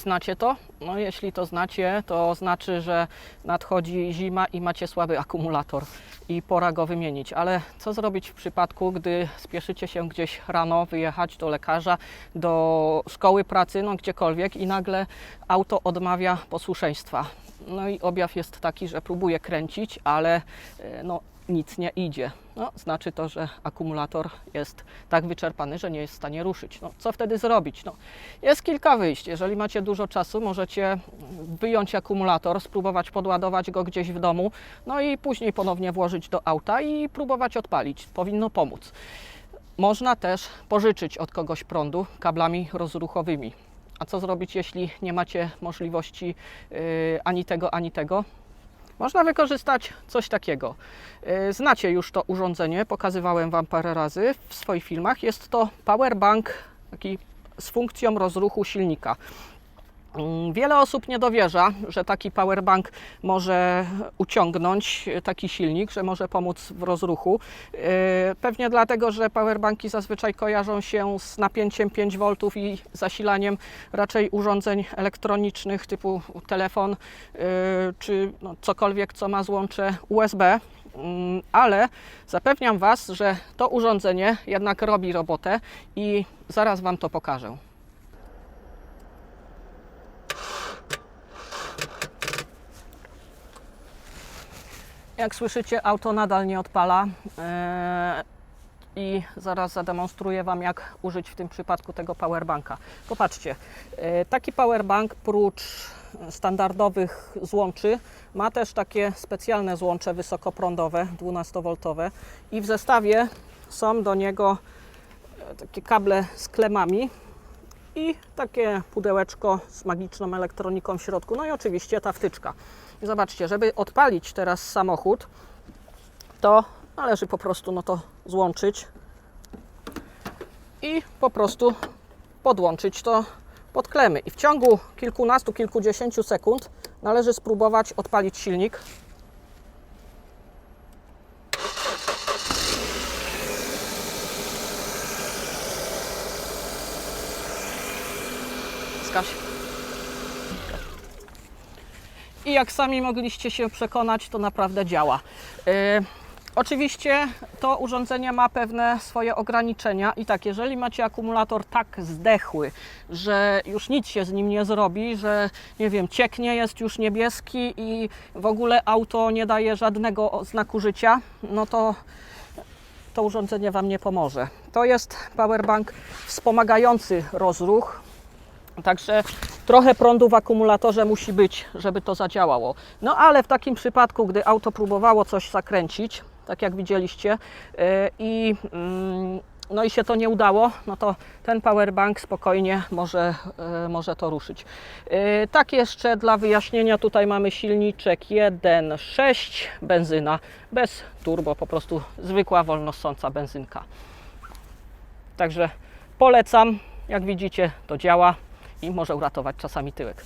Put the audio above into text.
Znacie to? No jeśli to znacie, to znaczy, że nadchodzi zima i macie słaby akumulator i pora go wymienić. Ale co zrobić w przypadku, gdy spieszycie się gdzieś rano, wyjechać do lekarza, do szkoły pracy, no gdziekolwiek i nagle auto odmawia posłuszeństwa. No i objaw jest taki, że próbuje kręcić, ale e, no, nic nie idzie. No, znaczy to, że akumulator jest tak wyczerpany, że nie jest w stanie ruszyć. No, co wtedy zrobić? No, jest kilka wyjść. Jeżeli macie dużo czasu, możecie wyjąć akumulator, spróbować podładować go gdzieś w domu, no i później ponownie włożyć do auta i próbować odpalić. Powinno pomóc. Można też pożyczyć od kogoś prądu kablami rozruchowymi. A co zrobić, jeśli nie macie możliwości yy, ani tego, ani tego? Można wykorzystać coś takiego. Yy, Znacie już to urządzenie, pokazywałem Wam parę razy w swoich filmach. Jest to powerbank taki z funkcją rozruchu silnika. Mm, Wiele osób nie dowierza, że taki powerbank może uciągnąć taki silnik, że może pomóc w rozruchu. Yy, Pewnie dlatego, że powerbanki zazwyczaj kojarzą się z napięciem 5 V i zasilaniem raczej urządzeń elektronicznych typu telefon yy, czy no, cokolwiek, co ma złącze USB. Mm, Ale zapewniam Was, że to urządzenie jednak robi robotę i zaraz Wam to pokażę. Jak słyszycie, auto nadal nie odpala. Eee, I zaraz zademonstruję Wam, jak użyć w tym przypadku tego powerbanka. Popatrzcie, e, taki powerbank prócz standardowych złączy ma też takie specjalne złącze wysokoprądowe, 12V i w zestawie są do niego e, takie kable z klemami i takie pudełeczko z magiczną elektroniką w środku. No i oczywiście ta wtyczka. I zobaczcie, żeby odpalić teraz samochód, to należy po prostu no to złączyć i po prostu podłączyć to pod klemy. I w ciągu kilkunastu, kilkudziesięciu sekund należy spróbować odpalić silnik. Skaś. I jak sami mogliście się przekonać, to naprawdę działa. Yy, oczywiście to urządzenie ma pewne swoje ograniczenia i tak, jeżeli macie akumulator tak zdechły, że już nic się z nim nie zrobi, że nie wiem, cieknie, jest już niebieski i w ogóle auto nie daje żadnego znaku życia, no to to urządzenie Wam nie pomoże. To jest powerbank wspomagający rozruch, Także trochę prądu w akumulatorze musi być, żeby to zadziałało. No ale w takim przypadku, gdy auto próbowało coś zakręcić, tak jak widzieliście, yy, i, mm, no i się to nie udało, no to ten powerbank spokojnie może, yy, może to ruszyć. Yy, Tak jeszcze dla wyjaśnienia, tutaj mamy silniczek 1.6, benzyna, bez turbo, po prostu zwykła wolnossąca benzynka. Także polecam, jak widzicie to działa i może uratować czasami tyłek.